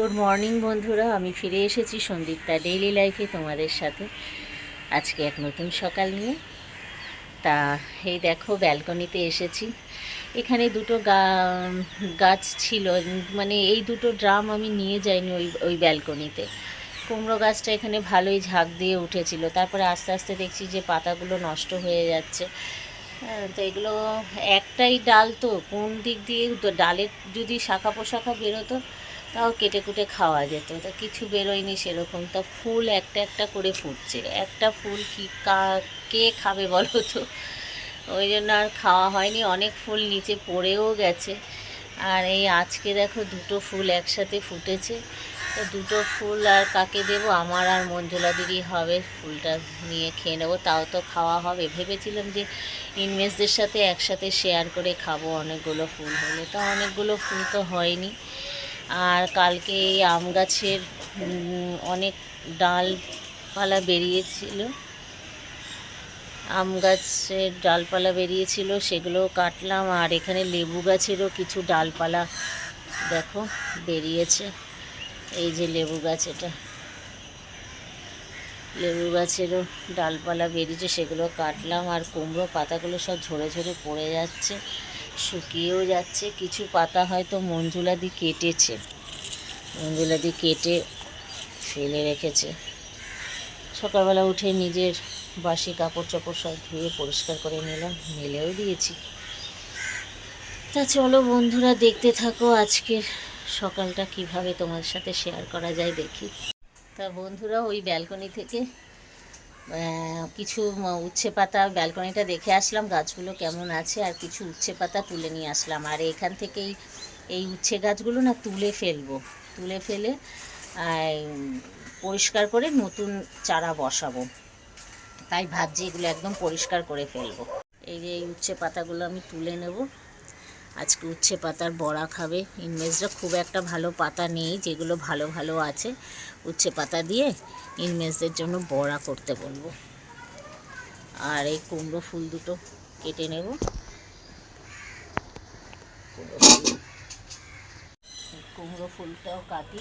Good morning বন্ধুরা। আমি ফিরে এসেছি সন্দীপটা ডেইলি লাইফে তোমাদের সাথে। আজকে এক নতুন সকাল নিয়ে। তা এই দেখো ব্যালকনিতে এসেছি। এখানে দুটো গাছ ছিল। মানে এই দুটো ড্রাম আমি নিয়ে যাইনি ওই ওই ব্যালকনিতে কুমড়ো গাছটা এখানে ভালোই ঝাঁক দিয়ে উঠেছিল। তারপরে আস্তে আস্তে দেখছি যে পাতাগুলো নষ্ট হয়ে যাচ্ছে। হ্যাঁ, তো এগুলো একটাই ডাল তো। কোন দিক দিয়ে ডালের যদি শাখা পোশাখা বেরোতো তাও কেটে কুটে খাওয়া যেত। তা কিছু বেরোয়নি সেরকম। তা ফুল একটা একটা করে ফুটছে। একটা ফুল কি কা, কে খাবে বলো তো? ওই জন্য আর খাওয়া হয়নি। অনেক ফুল নিচে পড়েও গেছে। আর এই আজকে দেখো দুটো ফুল একসাথে ফুটেছে। তো দুটো ফুল আর কাকে দেবো? আমার আর মঞ্জুলা দিদি হবে। ফুলটা নিয়ে খেয়ে নেব। তাও তো খাওয়া হবে। ভেবেছিলাম যে ইনভেস্টদের সাথে একসাথে শেয়ার করে খাব। অনেকগুলো ফুল হলে। তা অনেকগুলো ফুল তো হয়নি। আর কালকে এই আম গাছের অনেক ডালপালা বেরিয়েছিল। আম গাছের ডালপালা বেরিয়েছিল সেগুলো কাটলাম। আর এখানে লেবু গাছেরও কিছু ডালপালা দেখো, বেরিয়েছে। এই যে লেবু গাছ এটা। লেবু গাছেরও ডালপালা বেরিয়েছে, সেগুলো কাটলাম। আর কুমড়ো পাতাগুলো সব ঝরে ঝরে পড়ে যাচ্ছে। শুকিয়েও যাচ্ছে, কিছু পাতা হয়তো মঞ্জুলাদি কেটেছে। মঞ্জুলাদি কেটে ফেলে রেখেছে। সকালবেলা উঠে নিজের বাসি কাপড় চোপড় সব ধুয়ে পরিষ্কার করে নিলাম, মেলেও দিয়েছি। তা চলো বন্ধুরা, দেখতে থাকো আজকের সকালটা কীভাবে তোমার সাথে শেয়ার করা যায় দেখি। তা বন্ধুরা, ওই ব্যালকনি থেকে কিছু উচ্ছে পাতা ব্যালকনিটা দেখে আসলাম, গাছগুলো কেমন আছে, আর কিছু উচ্ছে পাতা তুলে নিয়ে আসলাম। আর এখান থেকেই এই উচ্ছে গাছগুলো না তুলে ফেলব, তুলে ফেলে পরিষ্কার করে নতুন চারা বসাবো। তাই ভাবছি এগুলো একদম পরিষ্কার করে ফেলব। এই যে এই উচ্ছে পাতাগুলো আমি তুলে নেব। আজকে উচ্ছে পাতার বড়া খাবে। ইনমেজরা খুব একটা ভালো পাতা নেই, যেগুলো ভালো ভালো আছে। উচ্ছে পাতা দিয়ে ইনমেজদের জন্য বড়া করতে বলব। আর এই কুমড়ো ফুল দুটো কেটে নেব। কুমড়ো ফুল। কুমড়ো ফুলটাও কাটি।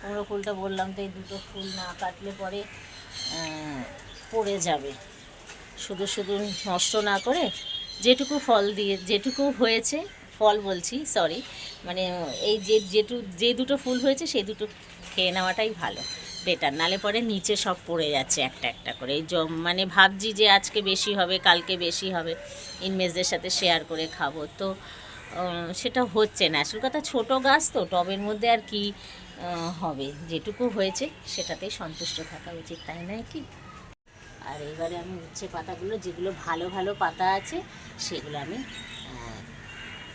কুমড়ো ফুলটা বললাম তো এই দুটো ফুল না কাটলে পরে পড়ে যাবে। শুধু শুধু নষ্ট না করে যেটুকু ফল দিয়ে, যেটুকু হয়েছে, ফল বলছি সরি মানে এই যে যেটু, যে দুটো ফুল হয়েছে সেই দুটো খেয়ে নেওয়াটাই ভালো বেটার নালে পরে নিচে সব পড়ে যাচ্ছে একটা একটা করে। এই মানে ভাবছি যে আজকে বেশি হবে, কালকে বেশি হবে ইনমেজদের সাথে শেয়ার করে খাব। তো সেটা হচ্ছে না। আসল কথা ছোটো গাছ তো, টবের মধ্যে আর কি হবে। যেটুকু হয়েছে, সেটাতেই সন্তুষ্ট থাকা উচিত, তাই নয় কি? আর এবারে আমি উচ্ছে পাতাগুলো, যেগুলো ভালো ভালো পাতা আছে, সেগুলো আমি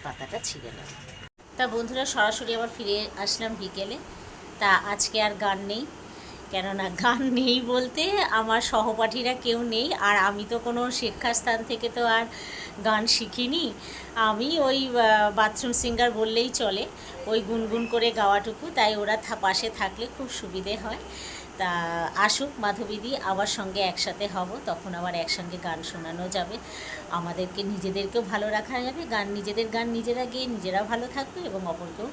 পাতাটা ছিঁড়ে নেব। তা বন্ধুরা, সরাসরি আবার ফিরে আসলাম বিকেলে। তা আজকে আর গান নেই, কেননা গান নেই বলতে আমার সহপাঠীরা কেউ নেই, আর আমি তো কোনো শিক্ষাস্থান থেকে তো আর গান শিখিনি। আমি ওই বাথরুম সিঙ্গার বললেই চলে, ওই গুনগুন করে গাওয়াটুকু, তাই ওরা পাশে থাকলে খুব সুবিধে হয়। তা আসুক মাধবীদি আবার সঙ্গে একসাথে হব, তখন আবার একসঙ্গে গান শোনানো যাবে। আমাদেরকে নিজেদেরকেও ভালো রাখা যাবে। গান নিজেদের গান নিজেরা গিয়ে নিজেরা ভালো থাকবে এবং অপরকেও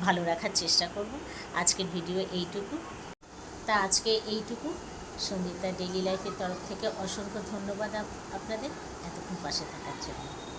ভালো রাখার চেষ্টা করব। আজকের ভিডিও এইটুকু। তা আজকে এইটুকু। সন্দীপতা ডেইলি লাইফের তরফ থেকে অসংখ্য ধন্যবাদ আপ- আপনাদের। এতক্ষণ পাশে থাকার জন্য।